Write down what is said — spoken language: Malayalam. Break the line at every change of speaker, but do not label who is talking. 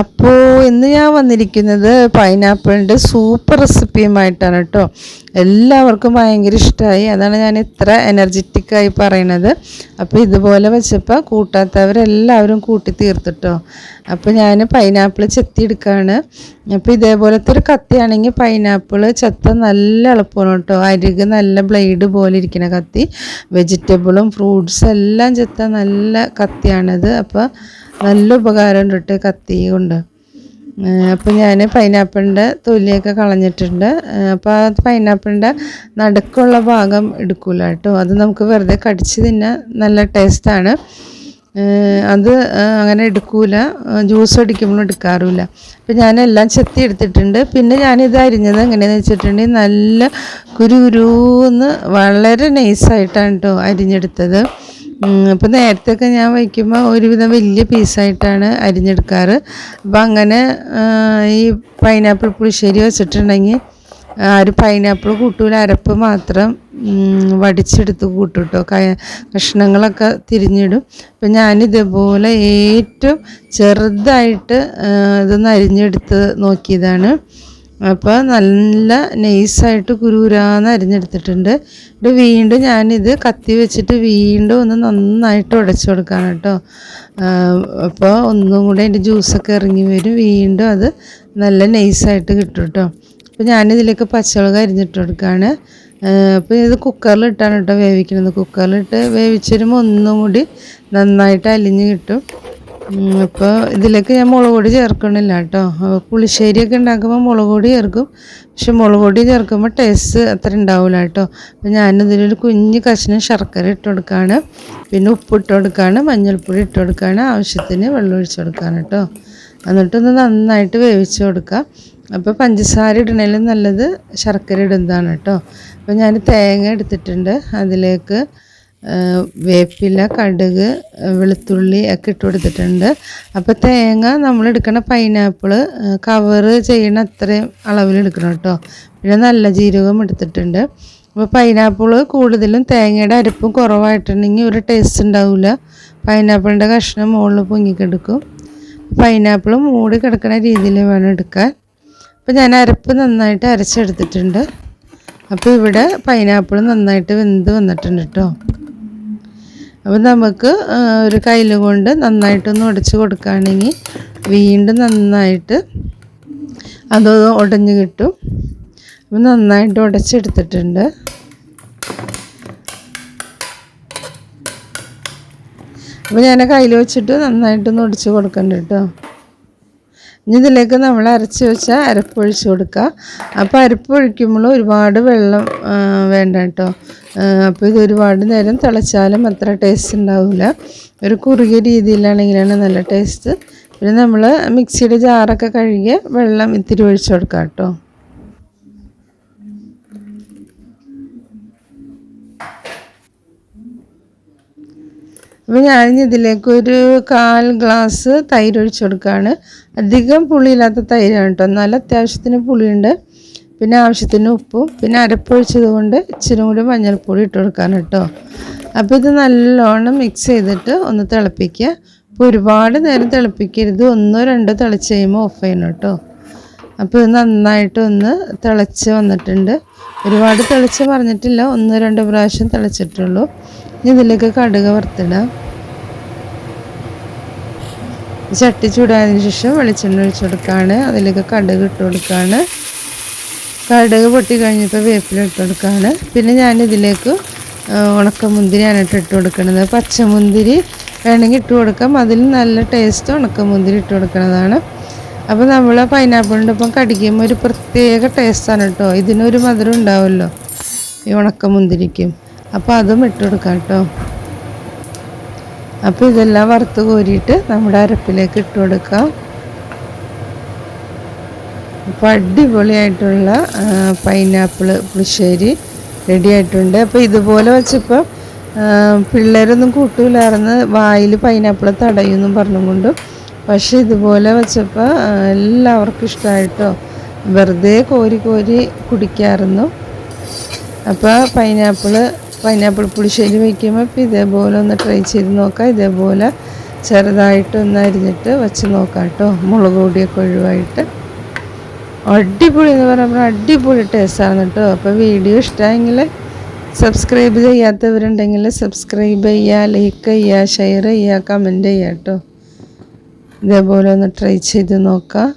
അപ്പോൾ ഇന്ന് ഞാൻ വന്നിരിക്കുന്നത് പൈനാപ്പിളിന്റെ സൂപ്പർ റെസിപ്പിയുമായിട്ടാണ് കേട്ടോ. എല്ലാവർക്കും ഭയങ്കര ഇഷ്ടമായി അതാണ് ഞാൻ ഇത്ര എനർജറ്റിക്കായി പറയണത്. അപ്പോൾ ഇതുപോലെ വെച്ചപ്പോൾ കൂട്ടാത്തവരെല്ലാവരും കൂട്ടി തീർത്തിട്ടോ. അപ്പോൾ ഞാൻ പൈനാപ്പിൾ ചെത്തിയെടുക്കുകയാണ് അപ്പോൾ ഇതേപോലത്തെ ഒരു കത്തിയാണെങ്കിൽ പൈനാപ്പിൾ ചെത്ത നല്ല എളുപ്പമാണ് കേട്ടോ. അരിക് നല്ല ബ്ലേഡ് പോലെ ഇരിക്കുന്ന കത്തി. വെജിറ്റബിളും ഫ്രൂട്ട്സും എല്ലാം ചെത്ത നല്ല കത്തിയാണിത്. അപ്പോൾ നല്ല ഉപകാരം ഉണ്ടിട്ട് കത്തി കൊണ്ട്. അപ്പോൾ ഞാൻ പൈനാപ്പിളിന്റെ തൊലിയൊക്കെ കളഞ്ഞിട്ടുണ്ട്. അപ്പോൾ ആ പൈനാപ്പിളിന്റെ നടുക്കുള്ള ഭാഗം എടുക്കില്ല കേട്ടോ. അത് നമുക്ക് വെറുതെ കടിച്ച് തിന്നാൻ നല്ല ടേസ്റ്റാണ് അത് അങ്ങനെ എടുക്കൂല. ജ്യൂസ് അടിക്കുമ്പോഴും എടുക്കാറില്ല അപ്പം ഞാനെല്ലാം ചെത്തി എടുത്തിട്ടുണ്ട്. പിന്നെ ഞാനിത് അരിഞ്ഞത് എങ്ങനെയാണെന്ന് വെച്ചിട്ടുണ്ടെങ്കിൽ നല്ല കുരു കുരുന്ന് വളരെ നൈസായിട്ടാണ് കേട്ടോ അരിഞ്ഞെടുത്തത്. അപ്പോൾ നേരത്തെയൊക്കെ ഞാൻ വയ്ക്കുമ്പോൾ ഒരുവിധം വലിയ പീസായിട്ടാണ് അരിഞ്ഞെടുക്കാറ്. അപ്പം അങ്ങനെ ഈ പൈനാപ്പിൾ പുളിശ്ശേരി വെച്ചിട്ടുണ്ടെങ്കിൽ ഒരു പൈനാപ്പിൾ കൂട്ടൂല അരപ്പ് മാത്രം വടിച്ചെടുത്ത് കൂട്ടും കേട്ടോ കഷ്ണങ്ങളൊക്കെ തിരിഞ്ഞിടും. അപ്പം ഞാനിതേപോലെ ഏറ്റവും ചെറുതായിട്ട് ഇതൊന്ന് അരിഞ്ഞെടുത്ത് നോക്കിയതാണ്. അപ്പോൾ നല്ല നൈസായിട്ട് കുരുകുരാന്ന് അരിഞ്ഞെടുത്തിട്ടുണ്ട്. ഇത് വീണ്ടും ഞാനിത് കത്തി വെച്ചിട്ട് വീണ്ടും ഒന്ന് നന്നായിട്ട് ഉടച്ചു കൊടുക്കാണ് കേട്ടോ. അപ്പോൾ ഒന്നും കൂടെ അതിന്റെ ജ്യൂസൊക്കെ ഇറങ്ങി വരും. വീണ്ടും അത് നല്ല നൈസായിട്ട് കിട്ടും കേട്ടോ. അപ്പോൾ ഞാനിതിലേക്ക് പച്ചമുളക് അരിഞ്ഞിട്ട് കൊടുക്കുകയാണ് അപ്പോൾ ഇത് കുക്കറിലിട്ടാണ് കേട്ടോ വേവിക്കുന്നത്. കുക്കറിലിട്ട് വേവിച്ചിരുമ്പോൾ ഒന്നും കൂടി നന്നായിട്ട് അലിഞ്ഞ് കിട്ടും. അപ്പോൾ ഇതിലേക്ക് ഞാൻ മുളക് പൊടി ചേർക്കണില്ല കേട്ടോ. പുളിശ്ശേരിയൊക്കെ ഉണ്ടാക്കുമ്പോൾ മുളക് പൊടി ചേർക്കും. പക്ഷെ മുളക് പൊടി ചേർക്കുമ്പോൾ ടേസ്റ്റ് അത്ര ഉണ്ടാവില്ല കേട്ടോ. അപ്പോൾ ഞാനിതിലൊരു കുഞ്ഞ് കഷ്ണം ശർക്കര ഇട്ട് കൊടുക്കുകയാണ് പിന്നെ ഉപ്പ് ഇട്ട് കൊടുക്കുകയാണ് മഞ്ഞൾപ്പൊടി ഇട്ട് കൊടുക്കുകയാണ് ആവശ്യത്തിന് വെള്ളം ഒഴിച്ച് കൊടുക്കുകയാണ് കേട്ടോ. എന്നിട്ടൊന്ന് നന്നായിട്ട് വേവിച്ച് കൊടുക്കുക അപ്പോൾ പഞ്ചസാര ഇടണേലും നല്ലത് ശർക്കര ഇടുന്നതാണ് കേട്ടോ. അപ്പോൾ ഞാൻ തേങ്ങ എടുത്തിട്ടുണ്ട്. അതിലേക്ക് വേപ്പില കടുക് വെളുത്തുള്ളി ഒക്കെ ഇട്ട് കൊടുത്തിട്ടുണ്ട്. അപ്പോൾ തേങ്ങ നമ്മൾ എടുക്കണ പൈനാപ്പിൾ കവറ് ചെയ്യണ അത്രയും അളവിൽ എടുക്കണം കേട്ടോ. പിന്നെ നല്ല ജീരകം എടുത്തിട്ടുണ്ട്. അപ്പോൾ പൈനാപ്പിൾ കൂടുതലും തേങ്ങയുടെ അരപ്പും കുറവായിട്ടുണ്ടെങ്കിൽ ഒരു ടേസ്റ്റ് ഉണ്ടാവില്ല. പൈനാപ്പിളിന്റെ കഷ്ണം മുകളിൽ പൊങ്ങിക്കെടുക്കും. പൈനാപ്പിൾ മൂടി കിടക്കുന്ന രീതിയിൽ വേണം എടുക്കാൻ. അപ്പോൾ ഞാൻ അരപ്പ് നന്നായിട്ട് അരച്ചെടുത്തിട്ടുണ്ട്. അപ്പോൾ ഇവിടെ പൈനാപ്പിൾ നന്നായിട്ട് വെന്ത് വന്നിട്ടുണ്ട് കേട്ടോ. അപ്പോൾ നമുക്ക് ഒരു കയ്യിൽ കൊണ്ട് നന്നായിട്ടൊന്ന് ഉടച്ച് കൊടുക്കുകയാണെങ്കിൽ വീണ്ടും നന്നായിട്ട് അത് ഉടഞ്ഞ് കിട്ടും. അപ്പം നന്നായിട്ട് ഉടച്ചെടുത്തിട്ടുണ്ട്. അപ്പോൾ ഞാൻ കയ്യിൽ വെച്ചിട്ട് നന്നായിട്ടൊന്ന് ഉടച്ച് കൊടുക്കണ്ട കേട്ടോ. ഇനി ഇതിലേക്ക് നമ്മൾ അരച്ച് വെച്ചാൽ അരപ്പൊഴിച്ച് കൊടുക്കുക. അപ്പോൾ അരപ്പൊഴിക്കുമ്പോൾ ഒരുപാട് വെള്ളം വേണ്ട കേട്ടോ. അപ്പോൾ ഇത് ഒരുപാട് നേരം തിളച്ചാലും അത്ര ടേസ്റ്റ് ഉണ്ടാവില്ല. ഒരു കുറുകിയ രീതിയിലാണെങ്കിലാണ് നല്ല ടേസ്റ്റ് പിന്നെ നമ്മൾ മിക്സിയുടെ ജാറൊക്കെ കഴുകിയ വെള്ളം ഇത്തിരി ഒഴിച്ചു കൊടുക്കാം കേട്ടോ. അപ്പോൾ ഞാൻ ഇതിലേക്ക് ഒരു കാൽ ഗ്ലാസ് തൈര് ഒഴിച്ചു കൊടുക്കുകയാണ് അധികം പുളിയില്ലാത്ത തൈരാണ് കേട്ടോ നല്ല അത്യാവശ്യത്തിന് പുളിയുണ്ട്. പിന്നെ ആവശ്യത്തിന് ഉപ്പും. പിന്നെ അരപ്പൊഴിച്ചത് കൊണ്ട് ഇച്ചിരി കൂടി മഞ്ഞൾപ്പൊടി ഇട്ട് കൊടുക്കാൻ കേട്ടോ അപ്പോൾ ഇത് നല്ലോണം മിക്സ് ചെയ്തിട്ട് ഒന്ന് തിളപ്പിക്കുക. അപ്പോൾ ഒരുപാട് നേരം തിളപ്പിക്കരുത്. ഒന്നോ രണ്ടോ തിളച്ച് കഴിയുമ്പോൾ ഓഫ് ചെയ്യണം കേട്ടോ അപ്പോൾ ഇത് നന്നായിട്ട് ഒന്ന് തിളച്ച് വന്നിട്ടുണ്ട്. ഒരുപാട് തിളച്ച് പറഞ്ഞിട്ടില്ല. ഒന്നോ രണ്ടോ പ്രാവശ്യം തിളച്ചിട്ടുള്ളൂ. ഇതിലേക്ക് കടുക് വറുത്തിടാം. ചട്ടി ചൂടായതിനു ശേഷം വെളിച്ചെണ്ണ ഒഴിച്ചു കൊടുക്കുകയാണ് അതിലേക്ക് കടുക് ഇട്ട് കൊടുക്കുകയാണ് കടുക് പൊട്ടി കഴിഞ്ഞപ്പോൾ വേപ്പില ഇട്ട് കൊടുക്കുകയാണ് പിന്നെ ഞാനിതിലേക്ക് ഉണക്കമുന്തിരിയാണ് ഇട്ട് ഇട്ട് കൊടുക്കുന്നത് പച്ചമുന്തിരി വേണമെങ്കിൽ ഇട്ട് കൊടുക്കാം. അതിൽ നല്ല ടേസ്റ്റ് ഉണക്കമുന്തിരി ഇട്ട് കൊടുക്കുന്നതാണ് അപ്പോൾ നമ്മൾ പൈനാപ്പിളിന്റെ ഒപ്പം കടിക്കുമ്പോൾ ഒരു പ്രത്യേക ടേസ്റ്റാണ് കേട്ടോ ഇതിനൊരു മധുരം ഉണ്ടാവുമല്ലോ ഈ ഉണക്കമുന്തിരിക്കും. അപ്പോൾ അതും ഇട്ട് കൊടുക്കാം കേട്ടോ. അപ്പോൾ ഇതെല്ലാം വറുത്ത് കോരിയിട്ട് നമ്മുടെ അരപ്പിലേക്ക് ഇട്ട് കൊടുക്കാം. അപ്പോൾ അടിപൊളിയായിട്ടുള്ള പൈനാപ്പിൾ പുളിശ്ശേരി റെഡി ആയിട്ടുണ്ട്. അപ്പോൾ ഇതുപോലെ വെച്ചപ്പോൾ പിള്ളേരൊന്നും കൂട്ടൂലായിരുന്നു വായിൽ പൈനാപ്പിൾ തടയുമെന്നും പറഞ്ഞുകൊണ്ട് പക്ഷേ ഇതുപോലെ വെച്ചപ്പോൾ എല്ലാവർക്കും ഇഷ്ടമായിട്ടോ വെറുതെ കോരി കോരി കുടിക്കാറുന്നു. അപ്പോൾ പൈനാപ്പിൾ പൈനാപ്പിൾ പുളിശ്ശേരി വയ്ക്കുമ്പോൾ ഇപ്പോൾ ഇതേപോലെ ഒന്ന് ട്രൈ ചെയ്ത് നോക്കാം. ഇതേപോലെ ചെറുതായിട്ട് ഒന്ന് അരിഞ്ഞിട്ട് വെച്ച് നോക്കാം കേട്ടോ മുളക് പൊടിയൊക്കെ ഒഴിവായിട്ട്. അടിപൊളി എന്ന് പറയുമ്പോൾ അടിപൊളി ടേസ്റ്റാണ് കേട്ടോ അപ്പോൾ വീഡിയോ ഇഷ്ടമായെങ്കിൽ സബ്സ്ക്രൈബ് ചെയ്യാത്തവരുണ്ടെങ്കിൽ സബ്സ്ക്രൈബ് ചെയ്യുക ലൈക്ക് ചെയ്യുക ഷെയർ ചെയ്യുക കമന്റ് ചെയ്യുക കേട്ടോ ഇതേപോലെ ഒന്ന് ട്രൈ ചെയ്ത് നോക്കാം.